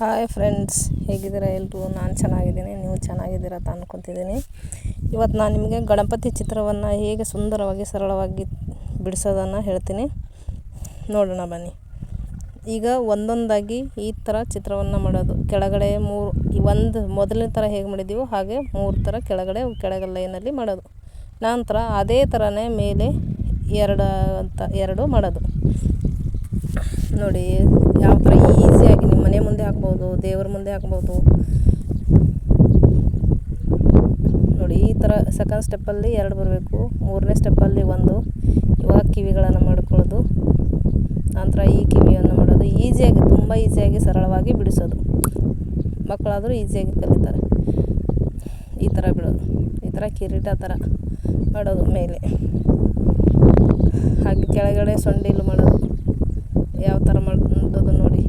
Hi friends ಹೇಗಿದ್ದೀರಾ ಎಲ್ಲರೂ ನಾನು ಚೆನ್ನಾಗಿದ್ದೀನಿ, ನೀವು ಚೆನ್ನಾಗಿದ್ದೀರಾ ಅಂತ ಅಂದ್ಕೊತಿದ್ದೀನಿ ಇವತ್ತು ನಾನು ನಿಮಗೆ ಗಣಪತಿ ಚಿತ್ರವನ್ನು ಹೇಗೆ ಸುಂದರವಾಗಿ, ಸರಳವಾಗಿ ಬಿಡಿಸೋದನ್ನು ಹೇಳ್ತೀನಿ. ನೋಡೋಣ ಬನ್ನಿ. ಈಗ ಒಂದೊಂದಾಗಿ ಈ ಥರ ಚಿತ್ರವನ್ನು ಮಾಡೋದು. ಕೆಳಗಡೆ ಮೂರು ಒಂದು ಮೊದಲನೇ ಥರ ಹೇಗೆ ಮಾಡಿದ್ದೀವೋ ಹಾಗೆ ಮೂರು ಥರ ಕೆಳಗಡೆ ಕೆಳಗೆ ಲೈನಲ್ಲಿ ಮಾಡೋದು. ನಂತರ ಅದೇ ಥರನೇ ಮೇಲೆ ಎರಡು ಅಂತ, ಎರಡು ಮಾಡೋದು. ನೋಡಿ, ಯಾವ ಥರ ಈಸಿಯಾಗಿ ಹಾಕ್ಬೋದು, ದೇವ್ರ ಮುಂದೆ ಹಾಕ್ಬೋದು. ನೋಡಿ, ಈ ಥರ ಸೆಕೆಂಡ್ ಸ್ಟೆಪ್ಪಲ್ಲಿ ಎರಡು ಬರಬೇಕು. ಮೂರನೇ ಸ್ಟೆಪ್ಪಲ್ಲಿ ಒಂದು. ಇವಾಗ ಕಿವಿಗಳನ್ನು ಮಾಡ್ಕೊಳ್ಳೋದು. ನಂತರ ಈ ಕಿವಿಯನ್ನು ಮಾಡೋದು. ಈಸಿಯಾಗಿ, ತುಂಬ ಈಸಿಯಾಗಿ, ಸರಳವಾಗಿ ಬಿಡಿಸೋದು. ಮಕ್ಕಳಾದರೂ ಈಸಿಯಾಗಿ ಕಲಿತಾರೆ. ಈ ಥರ ಬಿಡೋದು. ಈ ಥರ ಕಿರೀಟ ಥರ ಮಾಡೋದು ಮೇಲೆ. ಹಾಗೆ ಕೆಳಗಡೆ ಸೊಂಡಿಲು ಮಾಡೋದು ಯಾವ ಥರ ಮಾಡೋದು ನೋಡಿ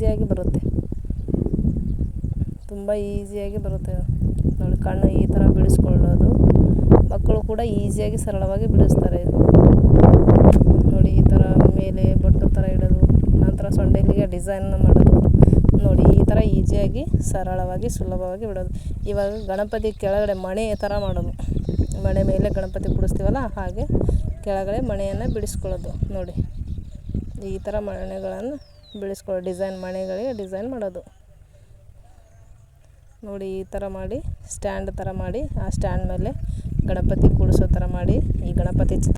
ಈಸಿಯಾಗಿ ಬರುತ್ತೆ. ತುಂಬ ಈಸಿಯಾಗಿ ಬರುತ್ತೆ. ನೋಡಿ, ಕಣ್ಣು ಈ ಥರ ಬಿಡಿಸ್ಕೊಳ್ಳೋದು. ಮಕ್ಕಳು ಕೂಡ ಈಸಿಯಾಗಿ ಸರಳವಾಗಿ ಬಿಡಿಸ್ತಾರೆ. ನೋಡಿ, ಈ ಥರ ಮೇಲೆ ಬೊಟ್ಟು ಥರ ಇಡೋದು, ನಂತರ ಸೊಂಡೆಲಿಗೆ ಡಿಸೈನ್ ಮಾಡೋದು. ನೋಡಿ, ಈ ಥರ ಈಸಿಯಾಗಿ ಸರಳವಾಗಿ ಸುಲಭವಾಗಿ ಬಿಡೋದು. ಇವಾಗ ಗಣಪತಿ ಕೆಳಗಡೆ ಮಣೆ ಥರ ಮಾಡೋದು. ಮಣೆ ಮೇಲೆ ಗಣಪತಿ ಬಿಡಿಸ್ತೀವಲ್ಲ ಹಾಗೆ ಕೆಳಗಡೆ ಮಣೆಯನ್ನು ಬಿಡಿಸ್ಕೊಳ್ಳೋದು. ನೋಡಿ, ಈ ಥರ ಮಣೆಗಳನ್ನು ಬಿಡಿಸ್ಕೊಳ್ಳೋ ಡಿಸೈನ್ ಮನೆಗಳಿಗೆ ಡಿಸೈನ್ ಮಾಡೋದು. ನೋಡಿ, ಈ ಥರ ಮಾಡಿ, ಸ್ಟ್ಯಾಂಡ್ ಥರ ಮಾಡಿ, ಆ ಸ್ಟ್ಯಾಂಡ್ ಮೇಲೆ ಗಣಪತಿ ಕೂಡಿಸೋ ಥರ ಮಾಡಿ, ಈ ಗಣಪತಿ ಚಿತ್ರ